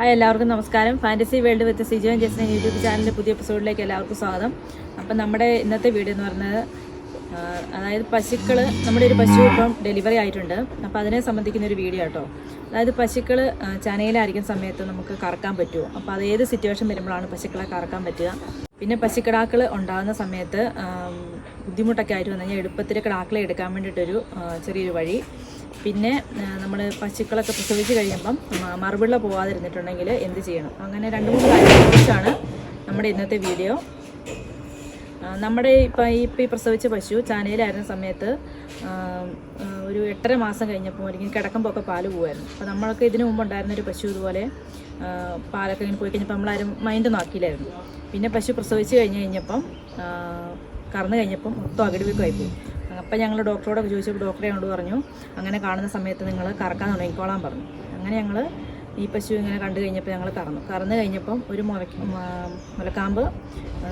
Hi എല്ലാവർക്കും നമസ്കാരം. Fantasy world with Sijon Justin YouTube ചാനലിന്റെ പുതിയ എപ്പിസോഡിലേക്ക് എല്ലാവർക്കും സ്വാഗതം. അപ്പം നമ്മുടെ ഇന്നത്തെ വീഡിയോ എന്ന് പറയുന്നത് അതായത് പശുക്കൾ നമ്മുടെ ഒരു പശു ഇപ്പം ഡെലിവറി ആയിട്ടുണ്ട്. അപ്പോൾ അതിനെ സംബന്ധിക്കുന്ന ഒരു വീഡിയോ കേട്ടോ അതായത് പശുക്കൾ ചനയിലായിരിക്കുന്ന സമയത്ത് നമുക്ക് കറക്കാൻ പറ്റുമോ? അപ്പോൾ അത് ഏത് സിറ്റുവേഷൻ വരുമ്പോഴാണ് പശുക്കളെ കറക്കാൻ പറ്റുക? പിന്നെ പശുക്കിടാക്കൾ ഉണ്ടാകുന്ന സമയത്ത് ബുദ്ധിമുട്ടൊക്കെ ആയിട്ട് വന്നു കഴിഞ്ഞാൽ എളുപ്പത്തിൽ കിടാക്കളെ എടുക്കാൻ വേണ്ടിയിട്ടൊരു ചെറിയൊരു വഴി. പിന്നെ നമ്മൾ പശുക്കളൊക്കെ പ്രസവിച്ച് കഴിയുമ്പം മറുപിള്ള പോവാതിരുന്നിട്ടുണ്ടെങ്കിൽ എന്ത് ചെയ്യണം? അങ്ങനെ രണ്ട് മൂന്ന് കാര്യങ്ങളെക്കുറിച്ചാണ് നമ്മുടെ ഇന്നത്തെ വീഡിയോ. നമ്മുടെ ഇപ്പം ഈ ഇപ്പം ഈ പ്രസവിച്ച പശു ചാനയിലായിരുന്ന സമയത്ത് ഒരു എട്ടര മാസം കഴിഞ്ഞപ്പോൾ അല്ലെങ്കിൽ കിടക്കുമ്പോൾ ഒക്കെ പാൽ പോകുമായിരുന്നു അപ്പോൾ നമ്മളൊക്കെ ഇതിനു മുമ്പ് ഉണ്ടായിരുന്ന ഒരു പശു ഇതുപോലെ പാലൊക്കെ ഇങ്ങനെ പോയി കഴിഞ്ഞപ്പോൾ നമ്മളാരും മൈൻഡ് നോക്കിയില്ലായിരുന്നു പിന്നെ പശു പ്രസവിച്ച് കഴിഞ്ഞ് കഴിഞ്ഞപ്പം കറന്നു കഴിഞ്ഞപ്പം മൊത്തം അകിടിവെക്കുമായി പോയി അപ്പം ഞങ്ങൾ ഡോക്ടറോട് ചോദിച്ചപ്പോൾ ഡോക്ടറെ ഞങ്ങളോട് പറഞ്ഞു. അങ്ങനെ കാണുന്ന സമയത്ത് നിങ്ങൾ കറക്കാൻ തുടങ്ങിക്കോളാൻ പറഞ്ഞു. അങ്ങനെ ഞങ്ങൾ ഈ പശു ഇങ്ങനെ കണ്ടു കഴിഞ്ഞപ്പോൾ ഞങ്ങൾ കറന്നു. കറന്നു കഴിഞ്ഞപ്പം ഒരു മുല മുലക്കാമ്പ്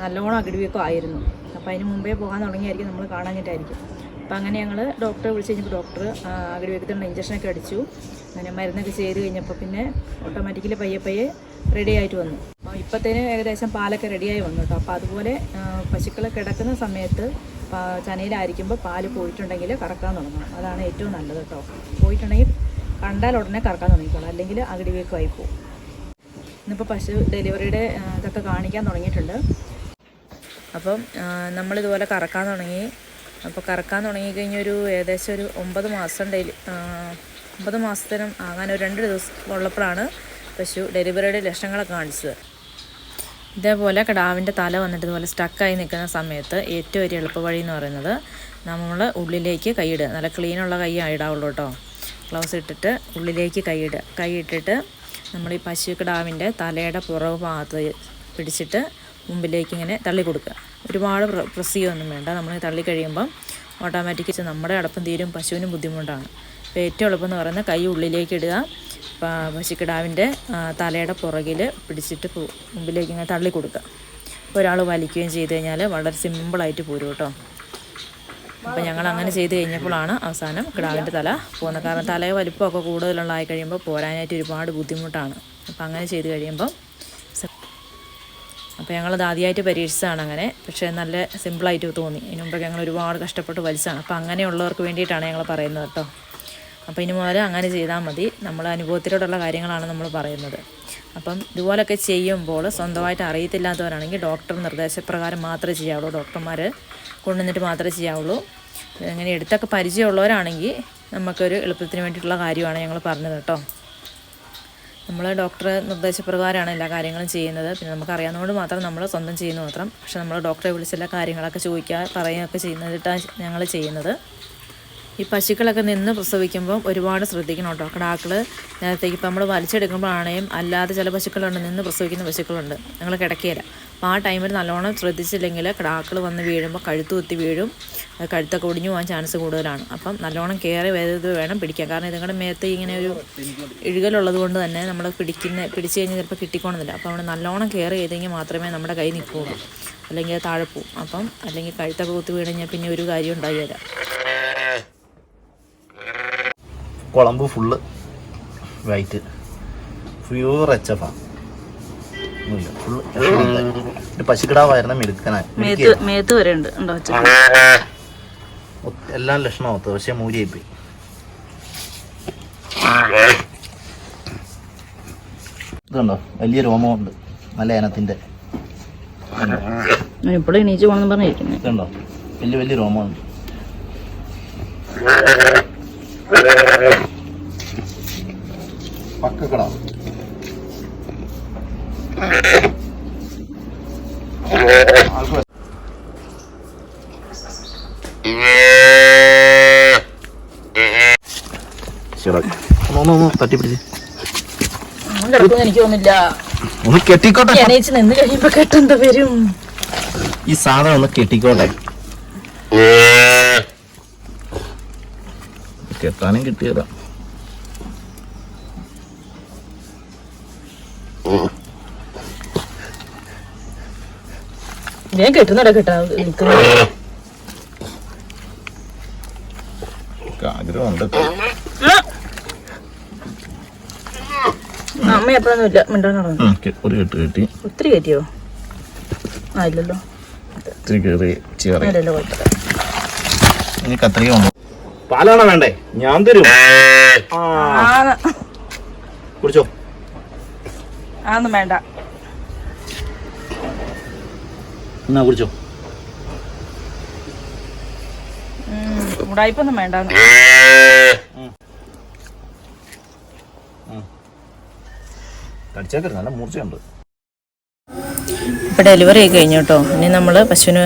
നല്ലോണം അകിടിവെക്കം ആയിരുന്നു. അപ്പോൾ അതിന് മുമ്പേ പോകാൻ തുടങ്ങിയായിരിക്കും നമ്മൾ കാണാഞ്ഞിട്ടായിരിക്കും. അപ്പം അങ്ങനെ ഞങ്ങൾ ഡോക്ടറെ വിളിച്ച് കഴിഞ്ഞപ്പോൾ ഡോക്ടർ അകിടിവെക്കത്തിനുള്ള ഇഞ്ചക്ഷനൊക്കെ അടിച്ചു. അങ്ങനെ മരുന്നൊക്കെ ചെയ്ത് കഴിഞ്ഞപ്പോൾ പിന്നെ ഓട്ടോമാറ്റിക്കലി പയ്യെ പയ്യെ റെഡി ആയിട്ട് വന്നു. അപ്പോൾ ഇപ്പോഴത്തേന് ഏകദേശം പാലൊക്കെ റെഡിയായി വന്നു കേട്ടോ. അപ്പോൾ അതുപോലെ പശുക്കൾ കിടക്കുന്ന സമയത്ത് ചനയിലായിരിക്കുമ്പോൾ പാൽ പോയിട്ടുണ്ടെങ്കിൽ കറക്കാൻ തുടങ്ങണം. അതാണ് ഏറ്റവും നല്ലത് കേട്ടോ പോയിട്ടുണ്ടെങ്കിൽ കണ്ടാൽ ഉടനെ കറക്കാൻ തുടങ്ങിക്കോളാം. അല്ലെങ്കിൽ അകിടിവേക്കുമായി പോകും ഇന്നിപ്പോൾ പശു ഡെലിവറിയുടെ ഇതൊക്കെ കാണിക്കാൻ തുടങ്ങിയിട്ടുണ്ട്. അപ്പം നമ്മളിതുപോലെ കറക്കാൻ തുടങ്ങി. അപ്പോൾ കറക്കാൻ തുടങ്ങി കഴിഞ്ഞൊരു ഏകദേശം ഒരു ഒമ്പത് മാസം ആ, ഒമ്പത് മാസത്തിനും ആകാൻ ഒരു രണ്ട് ദിവസം ഉള്ളപ്പോഴാണ് പശു ഡെലിവറിയുടെ ലക്ഷണങ്ങളൊക്കെ കാണിച്ചത്. ഇതേപോലെ കിടാവിന്റെ തല വന്നിട്ട് ഇതുപോലെ സ്റ്റക്കായി നിൽക്കുന്ന സമയത്ത് ഏറ്റവും ഒരു എളുപ്പവഴി എന്ന് പറയുന്നത് നമ്മൾ ഉള്ളിലേക്ക് കൈയിടുക നല്ല ക്ലീനുള്ള കൈ ഇടാവുള്ളൂ കേട്ടോ. ഗ്ലൗസ് ഇട്ടിട്ട് ഉള്ളിലേക്ക് കൈയിടുക കൈ ഇട്ടിട്ട് നമ്മൾ ഈ പശു കിടാവിന്റെ തലയുടെ പുറവ് ഭാഗത്ത് പിടിച്ചിട്ട് മുമ്പിലേക്ക് ഇങ്ങനെ തള്ളി കൊടുക്കുക. ഒരുപാട് പ്രസ് ചെയ്യുകയൊന്നും വേണ്ട. നമ്മൾ തള്ളി കഴിയുമ്പം ഓട്ടോമാറ്റിക്ക് നമ്മുടെ അടപ്പം തീരും പശുവിനും ബുദ്ധിമുട്ടാണ്. അപ്പോൾ ഏറ്റവും എളുപ്പം എന്ന് പറയുന്നത് കൈ ഉള്ളിലേക്ക് ഇടുക. പശുക്കിടാവിന്റെ തലയുടെ പുറകിൽ പിടിച്ചിട്ട് മുമ്പിലേക്ക് ഇങ്ങനെ തള്ളി കൊടുക്കുക. അപ്പോൾ ഒരാൾ വലിക്കുകയും ചെയ്ത് കഴിഞ്ഞാൽ വളരെ സിമ്പിളായിട്ട് പോരും കേട്ടോ. അപ്പോൾ ഞങ്ങൾ അങ്ങനെ ചെയ്ത് കഴിഞ്ഞപ്പോഴാണ് അവസാനം കിടാവിന്റെ തല പോകുന്നത്. കാരണം തലയെ വലിപ്പമൊക്കെ കൂടുതലുള്ളതായി കഴിയുമ്പോൾ പോരാനായിട്ട് ഒരുപാട് ബുദ്ധിമുട്ടാണ്. അപ്പോൾ അങ്ങനെ ചെയ്ത് കഴിയുമ്പം അപ്പോൾ ഞങ്ങളത് ആദ്യമായിട്ട് പരീക്ഷിച്ചതാണ് അങ്ങനെ. പക്ഷേ നല്ല സിമ്പിളായിട്ട് തോന്നി. ഇതിനു ഞങ്ങൾ ഒരുപാട് കഷ്ടപ്പെട്ട് വലിച്ചതാണ്. അപ്പോൾ അങ്ങനെയുള്ളവർക്ക് വേണ്ടിയിട്ടാണ് ഞങ്ങൾ പറയുന്നത് കേട്ടോ. അപ്പോൾ ഇനി മുതൽ അങ്ങനെ ചെയ്താൽ മതി. നമ്മൾ അനുഭവത്തിലൂടെയുള്ള കാര്യങ്ങളാണ് നമ്മൾ പറയുന്നത്. അപ്പം ഇതുപോലൊക്കെ ചെയ്യുമ്പോൾ സ്വന്തമായിട്ട് അറിയത്തില്ലാത്തവരാണെങ്കിൽ ഡോക്ടർ നിർദ്ദേശപ്രകാരം മാത്രമേ ചെയ്യാവുള്ളൂ. ഡോക്ടർമാർ കൊണ്ടുവന്നിട്ട് മാത്രമേ ചെയ്യാവുള്ളൂ. അങ്ങനെ എടുത്തൊക്കെ പരിചയമുള്ളവരാണെങ്കിൽ നമുക്കൊരു എളുപ്പത്തിന് വേണ്ടിയിട്ടുള്ള കാര്യമാണ് ഞങ്ങൾ പറഞ്ഞത് കേട്ടോ. നമ്മൾ ഡോക്ടർ നിർദ്ദേശപ്രകാരമാണ് എല്ലാ കാര്യങ്ങളും ചെയ്യുന്നത്. പിന്നെ നമുക്ക് അറിയാവുന്നതുകൊണ്ട് മാത്രം നമ്മൾ സ്വന്തം ചെയ്യുന്നു മാത്രം. പക്ഷേ നമ്മൾ ഡോക്ടറെ വിളിച്ച് എല്ലാ കാര്യങ്ങളൊക്കെ ചോദിക്കുക പറയുകയൊക്കെ ചെയ്യുന്നതിട്ടാണ് ഞങ്ങൾ ചെയ്യുന്നത്. ഈ പശുക്കളൊക്കെ നിന്ന് പ്രസവിക്കുമ്പോൾ ഒരുപാട് ശ്രദ്ധിക്കണം കേട്ടോ. കിടാക്കൾ നേരത്തേക്ക് ഇപ്പം നമ്മൾ വലിച്ചെടുക്കുമ്പോഴാണെങ്കിലും അല്ലാതെ ചില പശുക്കളുണ്ട് നിന്ന് പ്രസവിക്കുന്ന പശുക്കളുണ്ട്. ഞങ്ങൾ കിടക്കുകയില്ല അപ്പോൾ ആ ടൈമിൽ നല്ലോണം ശ്രദ്ധിച്ചില്ലെങ്കിൽ കിടാക്കൾ വന്ന് വീഴുമ്പോൾ കഴുത്ത് കുത്തി വീഴും. കഴുത്തൊക്കെ ഒടിഞ്ഞു പോകാൻ ചാൻസ് കൂടുതലാണ്. അപ്പം നല്ലോണം കയറി വേറെ വേണം പിടിക്കാൻ. കാരണം ഇതുങ്ങളുടെ മേത്ത് ഇങ്ങനെ ഒരു ഇഴുകലുള്ളത് കൊണ്ട് തന്നെ നമ്മൾ പിടിക്കുന്ന പിടിച്ചു കഴിഞ്ഞാൽ ചിലപ്പോൾ കിട്ടിക്കോണമെന്നില്ല അപ്പോൾ നമ്മൾ നല്ലോണം കെയർ ചെയ്തെങ്കിൽ മാത്രമേ നമ്മുടെ കൈ നിൽക്കുകയുള്ളൂ. അല്ലെങ്കിൽ താഴെ പോവും. അപ്പം അല്ലെങ്കിൽ കഴുത്തൊക്കെ കുത്തി വീണ് കഴിഞ്ഞാൽ പിന്നെ ഒരു കാര്യം ഉണ്ടാകില്ല കുളമ്പ് full white pure H F full പശുക്കിടാവായിരുന്ന മിടുക്കനാ. മേത്ത് മേത്ത് വരെ ഉണ്ട്. ഉണ്ടോ ഒത്ത- എല്ലാം ലക്ഷണം ഒത്തു പക്ഷെ മൂരിയായിപ്പോയി ഇതുണ്ടോ വലിയ രോമമുണ്ട് നല്ല ഏനത്തിന്റെ ഇപ്പോഴും എണീച്ച് പോകണമെന്ന് പറഞ്ഞിരിക്കുന്നത് ഇതുണ്ടോ വലിയ വലിയ രോമമുണ്ട് പക്കക്കട. തട്ടിപ്പിടിച്ച്. എനിക്ക് ഒന്ന് കെട്ടിക്കോട്ടെ. എണീച്ച് നിന്ന് കഴിയുമ്പോ കെട്ടെന്താ വരും? ഈ സാധനം ഒന്ന് കെട്ടിക്കോട്ടെ. കെട്ടാനും കിട്ടിയതാ. ഞാൻ കെട്ടുന്നട കെട്ടാ ആഗ്രഹമുണ്ട്. അമ്മ എപ്പോഴൊന്നും ഇല്ല മിണ്ടാൻ ഒരു കെട്ട് കെട്ടി. ഒത്തിരി കെട്ടിയോ? ആ ഇല്ലല്ലോ. ഇത്തിരി കയറി ഇല്ലല്ലോ കുഴപ്പമില്ല. ഇനി കത്രിക പാലാണോ വേണ്ടേ? ഞാൻ തരും. ആ. കുടിച്ചോ. ആന്നും വേണ്ട. എന്നാ കുടിച്ചോ. ഉടായ്പൊന്നും വേണ്ട കടിച്ചേക്കരുത് നല്ല മൂർച്ചയുണ്ട്. ഇപ്പോൾ ഡെലിവറി ആയി കഴിഞ്ഞു കേട്ടോ. ഇനി നമ്മൾ പശുവിന്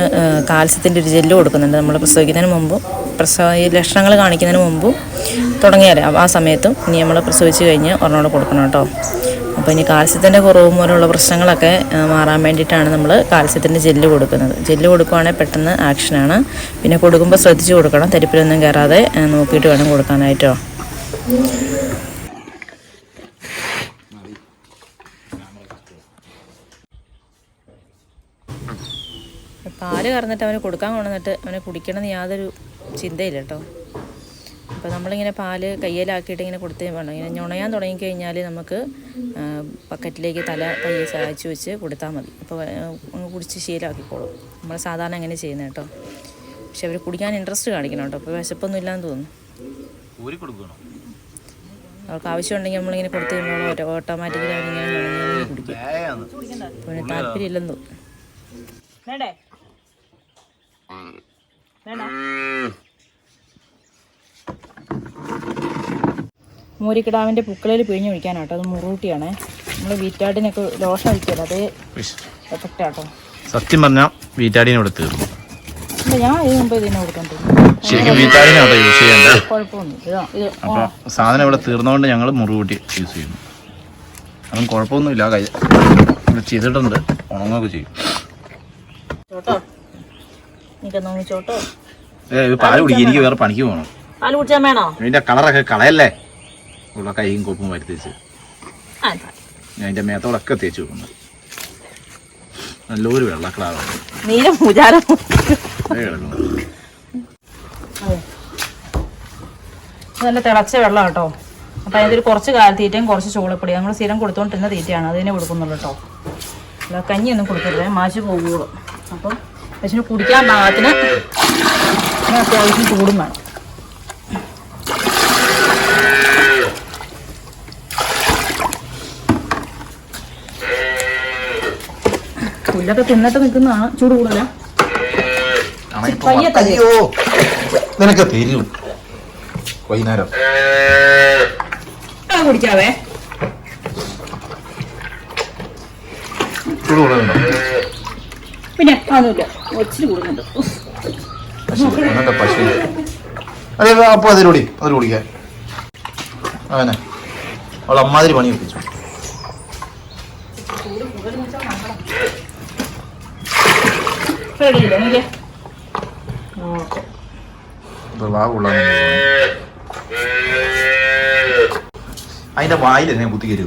കാൽസ്യത്തിന്റെ ഒരു ജെല്ല് കൊടുക്കുന്നുണ്ട്. നമ്മൾ പ്രസവിക്കുന്നതിന് മുമ്പും പ്രസവ ലക്ഷണങ്ങൾ കാണിക്കുന്നതിന് മുമ്പും തുടങ്ങിയാലേ ആ സമയത്തും ഇനി നമ്മൾ പ്രസവിച്ച് കഴിഞ്ഞ് ഒരെണ്ണോട് കൊടുക്കണം കേട്ടോ. അപ്പോൾ ഇനി കാൽസ്യത്തിന്റെ കുറവ് മൂലമുള്ള പ്രശ്നങ്ങളൊക്കെ മാറാൻ വേണ്ടിയിട്ടാണ് നമ്മൾ കാൽസ്യത്തിന്റെ ജെല്ല് കൊടുക്കുന്നത്. ജെല്ല് കൊടുക്കുവാണെങ്കിൽ പെട്ടെന്ന് ആക്ഷനാണ് പിന്നെ കൊടുക്കുമ്പോൾ ശ്രദ്ധിച്ച് കൊടുക്കണം. തരിപ്പിലൊന്നും കയറാതെ നോക്കിയിട്ട് വേണം കൊടുക്കാനായിട്ടോ. പാൽ കറന്നിട്ട് അവന് കൊടുക്കാൻ കൊണ്ടുവന്നിട്ട് അവനെ കുടിക്കണമെന്ന് യാതൊരു ചിന്തയില്ല കേട്ടോ. അപ്പോൾ നമ്മളിങ്ങനെ പാൽ കയ്യിലാക്കിയിട്ട് ഇങ്ങനെ കൊടുത്തേ വേണം. ഇങ്ങനെ ഞുണയാൻ തുടങ്ങിക്കഴിഞ്ഞാൽ നമുക്ക് പക്കറ്റിലേക്ക് ബക്കറ്റിലേക്ക് തല കയ്യിൽ സഹായിച്ചു വെച്ച് കൊടുത്താൽ മതി. അപ്പോൾ അങ്ങ് കുടിച്ച് ശീലമാക്കിക്കോളും. നമ്മൾ സാധാരണ അങ്ങനെ ചെയ്യുന്നത് കേട്ടോ. പക്ഷെ അവർ കുടിക്കാൻ ഇൻട്രസ്റ്റ് കാണിക്കണം കേട്ടോ. അപ്പോൾ വിശപ്പൊന്നും ഇല്ലാന്ന് തോന്നുന്നു. അവർക്ക് ആവശ്യമുണ്ടെങ്കിൽ നമ്മളിങ്ങനെ കൊടുത്തു കഴിയുമ്പോൾ ഓട്ടോമാറ്റിക്കലി അവരിങ്ങനെ കുടിക്കും. അപ്പോൾ അവന് താല്പര്യമില്ലെന്ന് തോന്നുന്നു. വേണ്ടേ. മൂരിക്കിടാവിന്റെ പുക്കളയിൽ പിഴിഞ്ഞ് ഒഴിക്കാനാട്ടോ. അത് മുറൂട്ടിയാണ്. നമ്മൾ വീറ്റാടിനൊക്കെ ലോഷൻ ഒഴിക്കല്ലോ? അതേ എഫക്റ്റ് ആട്ടോ. സത്യം പറഞ്ഞാ വീറ്റാടിനെ ഇവിടെ തീർന്നു. ഞാൻ ഇതിന് മുമ്പ് ഇതിനെ കൊടുത്തോണ്ടിരുന്നു. ശരിക്കും വീറ്റാടിനെ അവിടെ യൂസ് ഇത് അപ്പോൾ സാധനം ഇവിടെ തീർന്നതുകൊണ്ട് ഞങ്ങൾ മുറികൂട്ടി യൂസ് ചെയ്യുന്നു. അതും കുഴപ്പമൊന്നുമില്ല. കൈ ചെയ്തിട്ടുണ്ട്. ഉണങ്ങുകയൊക്കെ ചെയ്യും. നീക്ക നോക്കി ഏ ഇത് പാൽ കുടിക്കും എനിക്ക് വേറെ പണിക്ക് പോകണം. പാൽ കുടിച്ചാൽ വേണോ? ഇതിന്റെ കളറൊക്കെ കളയല്ലേ? ഉള്ള കൈയും കൊപ്പും വരുത്തിച്ച്. ഞാൻ അതിന്റെ മേത്തോടൊക്കെ തേച്ച് വെക്കുന്നു നല്ലൊരു വെള്ള കളറാണ് നീല പൂജാരം. നല്ല തിളച്ച വെള്ളം കേട്ടോ. അപ്പം അതിനൊരു കുറച്ച് കാലത്തീറ്റയും കുറച്ച് ചൂളപ്പൊടി നമ്മൾ സ്ഥിരം കൊടുത്തോണ്ടിരുന്ന തീറ്റയാണ്. അതിനെ കൊടുക്കുന്നുള്ളൂ കേട്ടോ. അല്ല കഞ്ഞിയൊന്നും കൊടുക്കരുത്. മാച്ച് പോകുള്ളൂ അപ്പം പശുവിന് കുടിക്കാൻ പാകത്തിന് അത്യാവശ്യം ചൂടും വേണം. പുല്ലൊക്കെ തിന്നിട്ട് നിൽക്കുന്നതാണ് ചൂട് കൂടുതലാ. പയ്യെ തല്ലേ. അയ്യോ നിനക്ക് തരും വൈകുന്നേരം. ആ, കുടിക്കാവേ. ചൂട് കൂടുതലുണ്ടോ? പിന്നെ അതൊന്നുമില്ല. ഒച്ചിരി കൂടുന്നുണ്ട്. പശു അതിൽ അവനെ അവൾ അമ്മാതിരി പണി ഓക്കെ അതിന്റെ വായിൽ എന്നെ കുത്തി കയറി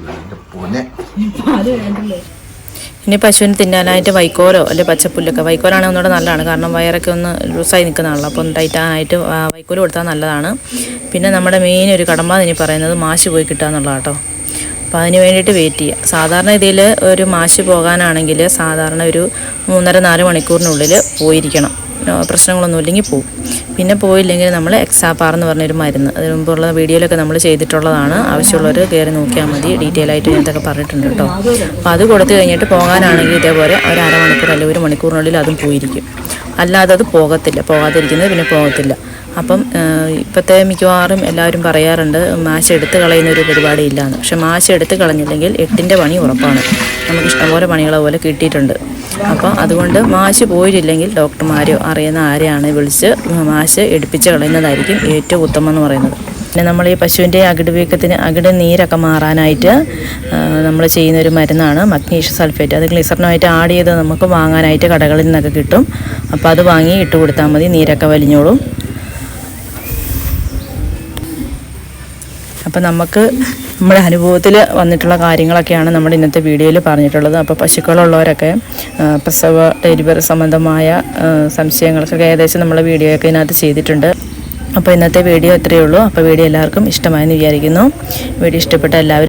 പൊന്നെ. ഇനി പശുവിന് തിന്നാനായിട്ട് വൈക്കോലോ അല്ലെങ്കിൽ പച്ചപ്പുല്ലൊക്കെ. വൈക്കോലാണെങ്കിൽ ഒന്നുകൂടെ നല്ലതാണ്. കാരണം വയറൊക്കെ ഒന്ന് ലൂസായി നിൽക്കുന്നതാണല്ലോ അപ്പോൾ ടൈറ്റാനായിട്ട് ആ വൈക്കോൽ കൊടുത്താൽ നല്ലതാണ്. പിന്നെ നമ്മുടെ മെയിൻ ഒരു കടമ്പ ഇനി പറയുന്നത് മാശ് പോയി കിട്ടുക എന്നുള്ളതാണ് കേട്ടോ. അപ്പോൾ അതിന് വേണ്ടിയിട്ട് വെയിറ്റ് ചെയ്യുക. സാധാരണ ഇതിൽ ഒരു മാശ് പോകാനാണെങ്കിൽ സാധാരണ ഒരു മൂന്നര നാല് മണിക്കൂറിനുള്ളിൽ പോയിരിക്കണം. പ്രശ്നങ്ങളൊന്നും ഇല്ലെങ്കിൽ പോവും. പിന്നെ പോയില്ലെങ്കിൽ നമ്മൾ എക്സാപാർ എന്ന് പറഞ്ഞൊരു മരുന്ന്. അതിന് മുമ്പുള്ള വീഡിയോയിലൊക്കെ നമ്മൾ ചെയ്തിട്ടുള്ളതാണ്. ആവശ്യമുള്ളവർ കയറി നോക്കിയാൽ മതി. ഡീറ്റെയിൽ ആയിട്ട് ഇങ്ങനത്തെ പറഞ്ഞിട്ടുണ്ട് കേട്ടോ. അപ്പോൾ അത് കൊടുത്തു കഴിഞ്ഞിട്ട് പോകാനാണെങ്കിൽ ഇതേപോലെ ഒരു അരമണിക്കൂർ അല്ലെങ്കിൽ ഒരു മണിക്കൂറിനുള്ളിൽ അതും പോയിരിക്കും. അല്ലാതെ അത് പോകത്തില്ല. പോകാതിരിക്കുന്നത് പിന്നെ പോകത്തില്ല. അപ്പം ഇപ്പോഴത്തെ മിക്കവാറും എല്ലാവരും പറയാറുണ്ട് മാശ എടുത്ത് കളയുന്ന ഒരു പരിപാടി ഇല്ലയെന്ന് പക്ഷെ മാശ എടുത്ത് കളഞ്ഞില്ലെങ്കിൽ എട്ടിന്റെ പണി ഉറപ്പാണ്. നമുക്ക് ഇഷ്ടംപോലെ പണികളെ പോലെ കിട്ടിയിട്ടുണ്ട്. അപ്പോൾ അതുകൊണ്ട് മാശ് പോയിട്ടില്ലെങ്കിൽ ഡോക്ടർമാരോ അറിയുന്ന ആരെയാണ് വിളിച്ച് മാശ് എടുപ്പിച്ച് കളയുന്നതായിരിക്കും ഏറ്റവും ഉത്തമം എന്ന് പറയുന്നത്. പിന്നെ നമ്മൾ ഈ പശുവിന്റെ അകിട് വീക്കത്തിന് അകിട് നീരൊക്കെ മാറാനായിട്ട് നമ്മൾ ചെയ്യുന്ന ഒരു മരുന്നാണ് മഗ്നീഷ്യം സൾഫേറ്റ്. അത് ഗ്ലിസറിനുമായിട്ട് ആഡ് ചെയ്ത് നമുക്ക് വാങ്ങാനായിട്ട് കടകളിൽ നിന്നൊക്കെ കിട്ടും. അപ്പോൾ അത് വാങ്ങി ഇട്ട് കൊടുത്താൽ മതി നീരൊക്കെ വലിഞ്ഞോളും. അപ്പോൾ നമുക്ക് നമ്മുടെ അനുഭവത്തിൽ വന്നിട്ടുള്ള കാര്യങ്ങളൊക്കെയാണ് നമ്മുടെ ഇന്നത്തെ വീഡിയോയിൽ പറഞ്ഞിട്ടുള്ളത്. അപ്പോൾ പശുക്കളുള്ളവരൊക്കെ പ്രസവ ഡെലിവറി സംബന്ധമായ സംശയങ്ങളൊക്കെ ഏകദേശം നമ്മൾ വീഡിയോയൊക്കെ ഇതിനകത്ത് ചെയ്തിട്ടുണ്ട്. അപ്പോൾ ഇന്നത്തെ വീഡിയോ ഇത്രയേ ഉള്ളൂ. അപ്പോൾ വീഡിയോ എല്ലാവർക്കും ഇഷ്ടമായെന്ന് വിചാരിക്കുന്നു. വീഡിയോ ഇഷ്ടപ്പെട്ട എല്ലാവരും